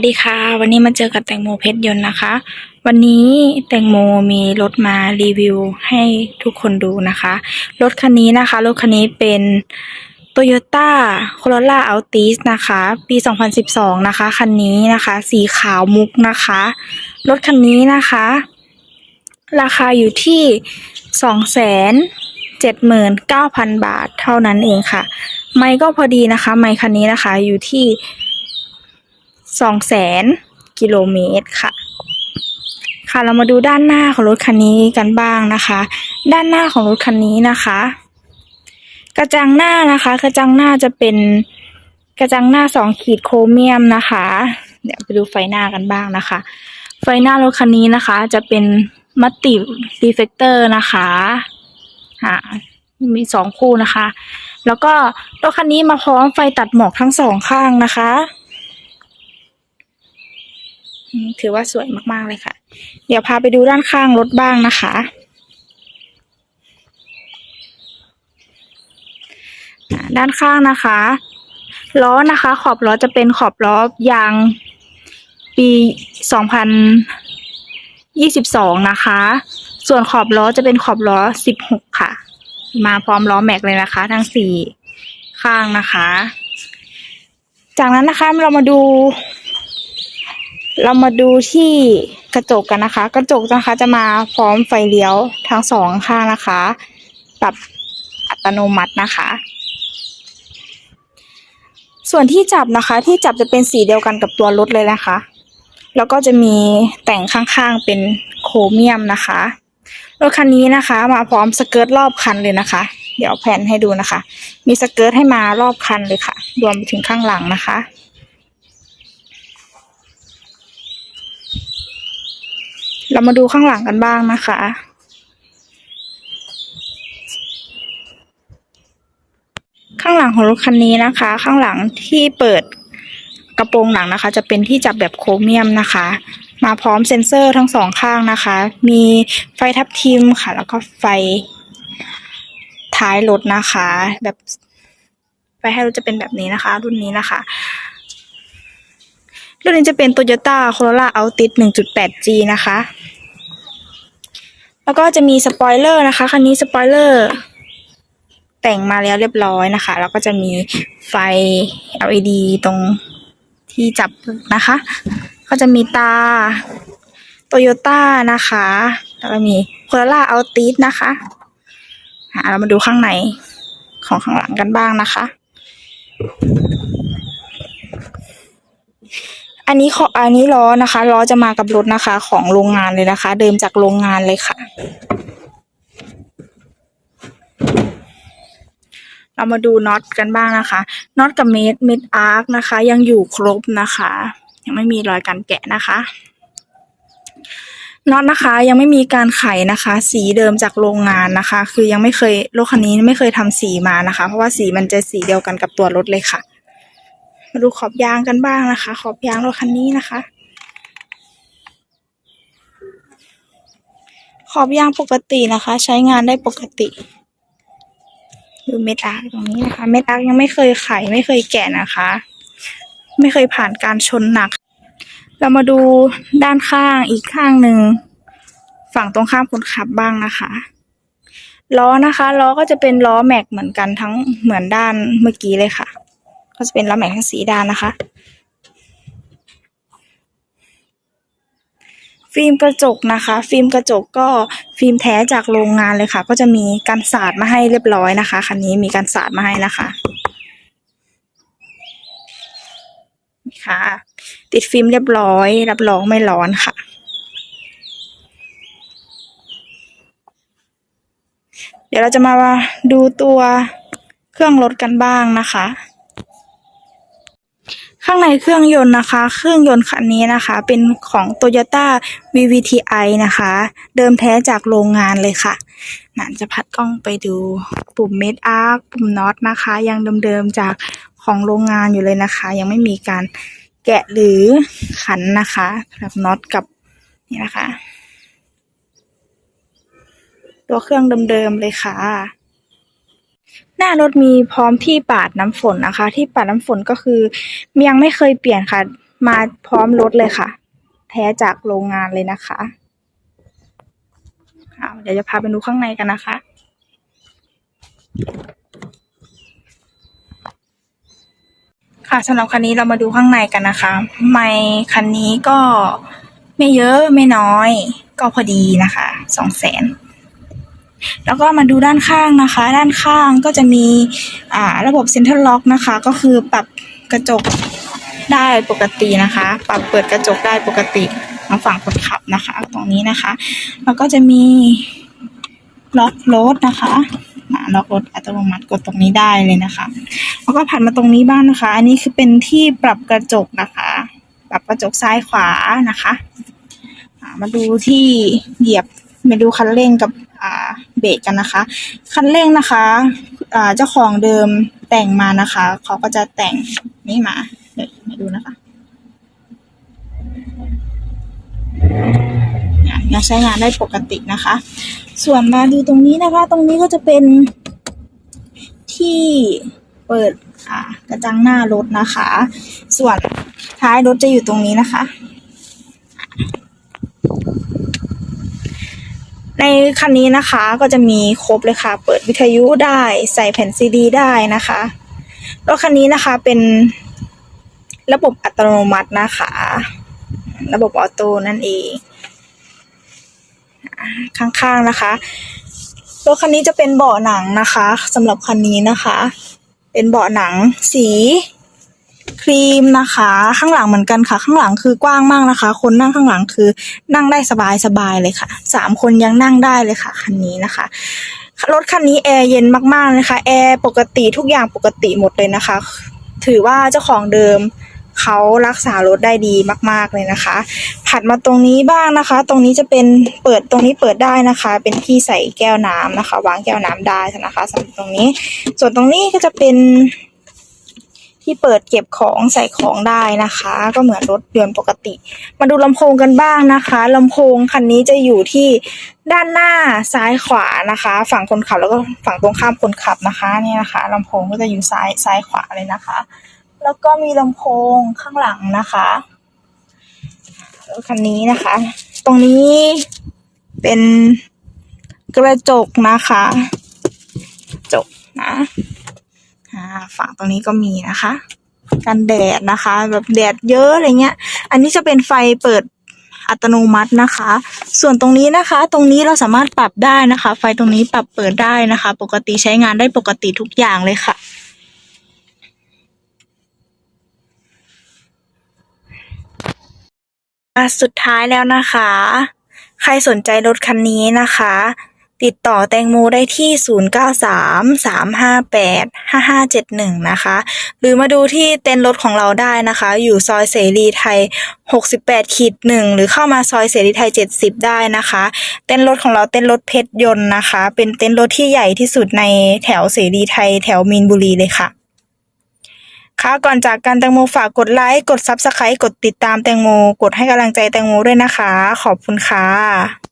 สดีค่ะ วันนี้มาเจอกับแตงโมเพชรยนต์นะคะ วันนี้แตงโมมีรถมารีวิวให้ทุกคนดูนะคะ รถคันนี้นะคะ รถคันนี้เป็น Toyota Corolla Altis นะคะ ปี 2012 นะคะ คันนี้นะคะ สีขาวมุกนะคะ รถคันนี้นะคะ ราคาอยู่ที่ 279,000 บาทเท่านั้นเองค่ะ ไมค์ก็พอดีนะคะ ไมค์คันนี้นะคะอยู่ที่ สองแสนกิโลเมตรค่ะค่ะเรามาดูด้านหน้าของรถคันนี้กันบ้างนะคะ ด้านหน้าของรถคันนี้นะคะ กระจังหน้านะคะ กระจังหน้าจะเป็นกระจังหน้าสองขีดโครเมียมนะคะ เดี๋ยวไปดูไฟหน้ากันบ้างนะคะ ไฟหน้ารถคันนี้นะคะ จะเป็นมัตติรีเฟกเตอร์นะคะอ่ามีสองคู่นะคะ แล้วก็รถคันนี้มาพร้อมไฟตัดหมอกทั้งสองข้างนะคะ ถือว่าสวยมากๆเลยค่ะ เดี๋ยวพาไปดูด้านข้างรถบ้างนะคะ ด้านข้างนะคะ ล้อนะคะ ขอบล้อจะเป็นขอบล้อยางปีสองพันยี่สิบสองนะคะ ส่วนขอบล้อจะเป็นขอบล้อสิบหกค่ะ มาพร้อมล้อแม็กเลยนะคะ ทั้งสี่ข้างนะคะ จากนั้นนะคะเรามาดู เรามาดูที่กระจกกันนะคะ กระจกนะคะจะมาพร้อมไฟเลี้ยวทั้งสองข้างนะคะ ปรับอัตโนมัตินะคะ ส่วนที่จับนะคะ ที่จับจะเป็นสีเดียวกันกับตัวรถเลยนะคะ แล้วก็จะมีแต่งข้างๆเป็นโครเมียมนะคะ รถคันนี้นะคะ มาพร้อมสเกิร์ตรอบคันเลยนะคะ เดี๋ยวแผนให้ดูนะคะ มีสเกิร์ตให้มารอบคันเลยค่ะ รวมไปถึงข้างหลังนะคะ เรามาดูข้างหลังกันบ้างนะคะ ข้างหลังของรถคันนี้นะคะ ข้างหลังที่เปิดกระโปรงหลังนะคะ จะเป็นที่จับแบบโครเมียมนะคะ มาพร้อมเซ็นเซอร์ทั้งสองข้างนะคะ มีไฟทับทิมค่ะ แล้วก็ไฟท้ายรถนะคะ แบบไฟให้รถจะเป็นแบบนี้นะคะ รุ่นนี้นะคะรุ่นนี้จะเป็น Toyota Corolla Altis 1.8G นะคะ แล้วก็จะมีสปอยเลอร์นะคะคันนี้สปอยเลอร์แต่งมาแล้วเรียบร้อยนะคะ แล้วก็จะมีไฟ LED ตรงที่จับนะคะ ก็จะมีตา Toyota นะคะ แล้วก็มี Corolla Altis นะคะอะเรามาดูข้างในของข้างหลังกันบ้างนะคะ อันนี้ขออันนี้ล้อนะคะล้อจะมากับรถนะคะของโรงงานเลยนะคะ เดิมจากโรงงานเลยค่ะ เรามาดูน็อตกันบ้างนะคะน็อตกับเมดเมดอาร์คนะคะ ยังอยู่ครบนะคะ ยังไม่มีรอยการแกะนะคะน็อตนะคะยังไม่มีการไขนะคะ สีเดิมจากโรงงานนะคะ คือยังไม่เคยรถคันนี้ไม่เคยทำสีมานะคะ เพราะว่าสีมันจะสีเดียวกันกับตัวรถเลยค่ะ มาดูขอบยางกันบ้างนะคะ ขอบยางรถคันนี้นะคะ ขอบยางปกตินะคะ ใช้งานได้ปกติดูเม็ดอาร์ตรงนี้นะคะ เม็ดอาร์ยังไม่เคยไขไม่เคยแกะนะคะ ไม่เคยผ่านการชนหนัก เรามาดูด้านข้างอีกข้างหนึ่งฝั่งตรงข้ามคนขับบ้างนะคะล้อนะคะล้อก็จะเป็นล้อแม็กเหมือนกันทั้งเหมือนด้านเมื่อกี้เลยค่ะ ก็จะเป็นล้อแม็กทั้งสีด้านนะคะฟิล์มกระจกนะคะ ฟิล์มกระจกก็ฟิล์มแท้จากโรงงานเลยค่ะ ก็จะมีการสาดมาให้เรียบร้อยนะคะคันนี้มีการสาดมาให้นะคะค่ะ ติดฟิล์มเรียบร้อย รับรองไม่ร้อนค่ะ เดี๋ยวเราจะมาดูตัวเครื่องรถกันบ้างนะคะ ข้างในเครื่องยนต์นะคะ เครื่องยนต์คันนี้นะคะ เป็นของ Toyota VVTi นะคะ เดิมแท้จากโรงงานเลยค่ะนันจะพัดกล้องไปดูปุ่มเมดอาร์ปุ่มน็อตนะคะ ยังเดิมๆจากของโรงงานอยู่เลยนะคะ ยังไม่มีการแกะหรือขันนะคะแบบน็อตกับนี่นะคะ ตัวเครื่องเดิมๆเลยค่ะ หน้ารถมีพร้อมที่ปาดน้ำฝนนะคะ ที่ปาดน้ำฝนก็คือยังไม่เคยเปลี่ยนค่ะ มาพร้อมรถเลยค่ะ แท้จากโรงงานเลยนะคะอ่าเดี๋ยวจะพาไปดูข้างในกันนะคะ ค่ะสำหรับคันนี้เรามาดูข้างในกันนะคะ ไมค์คันนี้ก็ไม่เยอะไม่น้อย ก็พอดีนะคะสองแสน แล้วก็มาดูด้านข้างนะคะ ด้านข้างก็จะมีอ่าระบบเซ็นทรัลล็อกนะคะ ก็คือปรับกระจกได้ปกตินะคะ ปรับเปิดกระจกได้ปกติทางฝั่งคนขับนะคะ ตรงนี้นะคะ แล้วก็จะมีล็อกรถนะคะอ่าล็อกรถอัตโนมัติกดตรงนี้ได้เลยนะคะ แล้วก็ผ่านมาตรงนี้บ้างนะคะ อันนี้คือเป็นที่ปรับกระจกนะคะ ปรับกระจกซ้ายขวานะคะ มาดูที่เหยียบมาดูคันเร่งกับอ่า เบรกกันนะคะ คันเร่งนะคะอ่าเจ้าของเดิมแต่งมานะคะ เขาก็จะแต่งนี่มาเดี๋ยวมาดูนะคะยังใช้งานได้ปกตินะคะ ส่วนมาดูตรงนี้นะคะ ตรงนี้ก็จะเป็นที่เปิดกระจังหน้ารถนะคะ ส่วนท้ายรถจะอยู่ตรงนี้นะคะ ในคันนี้นะคะก็จะมีครบเลยค่ะ เปิดวิทยุได้ใส่แผ่นซีดีได้นะคะรถคันนี้นะคะเป็นระบบอัตโนมัตินะคะ ระบบออโต้นั่นเองข้างๆนะคะรถคันนี้จะเป็นเบาะหนังนะคะสำหรับคันนี้นะคะ เป็นเบาะหนังสี ครีมนะคะ ข้างหลังเหมือนกันค่ะ ข้างหลังคือกว้างมากนะคะ คนนั่งข้างหลังคือนั่งได้สบายสบายๆเลยค่ะสามคนยังนั่งได้เลยค่ะคันนี้นะคะรถคันนี้แอร์เย็นมากๆนะคะแอร์ปกติทุกอย่างปกติหมดเลยนะคะ ถือว่าเจ้าของเดิมเขารักษารถได้ดีมาก ๆเลยนะคะถัดมาตรงนี้บ้างนะคะ ตรงนี้จะเป็นเปิดตรงนี้เปิดได้นะคะ เป็นที่ใส่แก้วน้ำนะคะ วางแก้วน้ำได้นะคะสำหรับตรงนี้ ส่วนตรงนี้ก็จะเป็น ที่เปิดเก็บของใส่ของได้นะคะ ก็เหมือนรถยนต์ปกติ มาดูลำโพงกันบ้างนะคะลำโพงคันนี้จะอยู่ที่ด้านหน้าซ้ายขวานะคะ ฝั่งคนขับแล้วก็ฝั่งตรงข้ามคนขับนะคะนี่นะคะลำโพงก็จะอยู่ซ้ายซ้ายขวาเลยนะคะ แล้วก็มีลำโพงข้างหลังนะคะรถคันนี้นะคะ ตรงนี้เป็นกระจกนะคะกระจกนะ อ่าฝั่งตรงนี้ก็มีนะคะ กันแดดนะคะ แบบแดดเยอะอะไรเงี้ย อันนี้จะเป็นไฟเปิดอัตโนมัตินะคะ ส่วนตรงนี้นะคะ ตรงนี้เราสามารถปรับได้นะคะ ไฟตรงนี้ปรับเปิดได้นะคะ ปกติใช้งานได้ปกติทุกอย่างเลยค่ะอะสุดท้ายแล้วนะคะ ใครสนใจรถคันนี้นะคะ ติดต่อแตงโมได้ที่ 0933585571 นะคะ หรือมาดูที่เต็นท์รถของเราได้นะคะ อยู่ซอยเสรีไทย 68ขีดหนึ่งหรือเข้ามาซอยเสรีไทย 70 ได้นะคะ เต็นท์รถของเราเต็นท์รถเพชรยนต์นะคะ เป็นเต็นท์รถที่ใหญ่ที่สุดในแถวเสรีไทย แถวมีนบุรีเลยค่ะค่ะก่อนจากกันแตงโมฝากกดไลค์กด Subscribe กดติดตามแตงโม กดให้กำลังใจแตงโมด้วยนะคะ ขอบคุณค่ะ